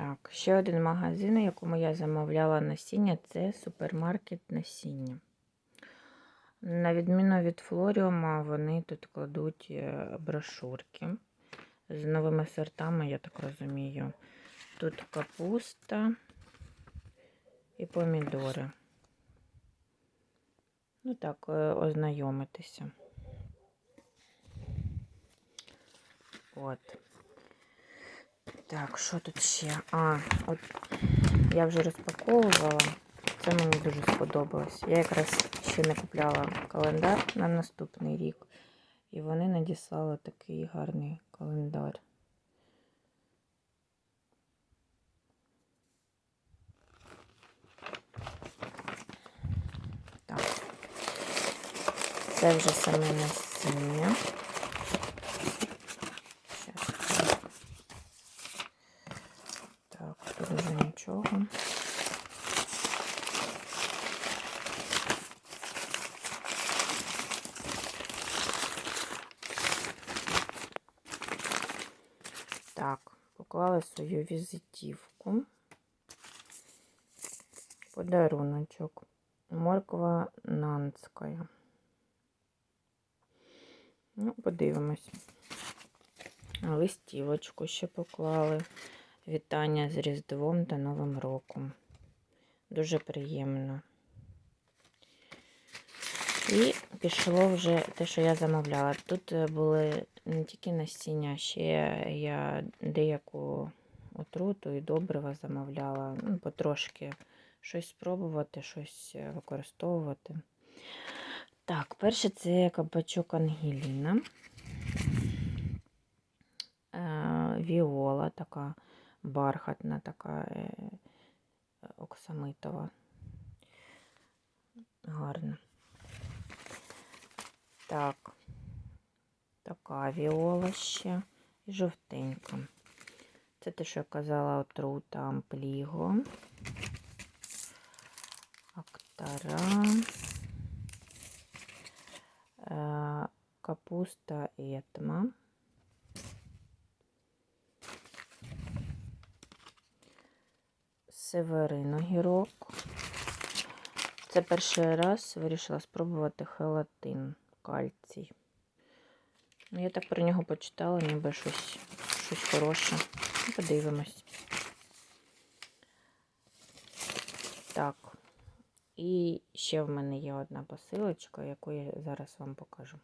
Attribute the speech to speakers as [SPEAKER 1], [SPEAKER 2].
[SPEAKER 1] Так, ще один магазин, у якому я замовляла насіння, це супермаркет насіння. На відміну від Флоріума, вони тут кладуть е, брошурки з новими сортами, я так розумію. Тут капуста і помідори. Ну так, е, ознайомитися. От. Так, що тут ще? А, от я вже розпаковувала. Це мені дуже сподобалось. Я якраз ще не купляла календар на наступний рік. І вони надіслали такий гарний календар. Так. Це вже саме насіння. Вже нічого. Так, поклали свою візитівку. Подаруночок. Морква нанська. Ну, подивимось. Листівочку ще поклали. Вітання з Різдвом та Новим роком. Дуже приємно. І пішло вже те, що я замовляла. Тут е, були не тільки насіння, ще я деяку отруту і добрива замовляла. Ну, потрошки щось спробувати, щось е, використовувати. Так, перше це кабачок Ангеліна. Е, Віола така бархатна, така е, оксамитова. Гарна. Так, така віола ще і жовтенька. Це те, що я казала, отрута ампліго. Актара. Е, Капуста етма. Северин огірок. Це перший раз вирішила спробувати хелатин кальцій. Ну, я так про нього почитала, ніби щось, щось хороше. Ну, Подивимось. Так. І ще в мене є одна посилочка, яку я зараз вам покажу.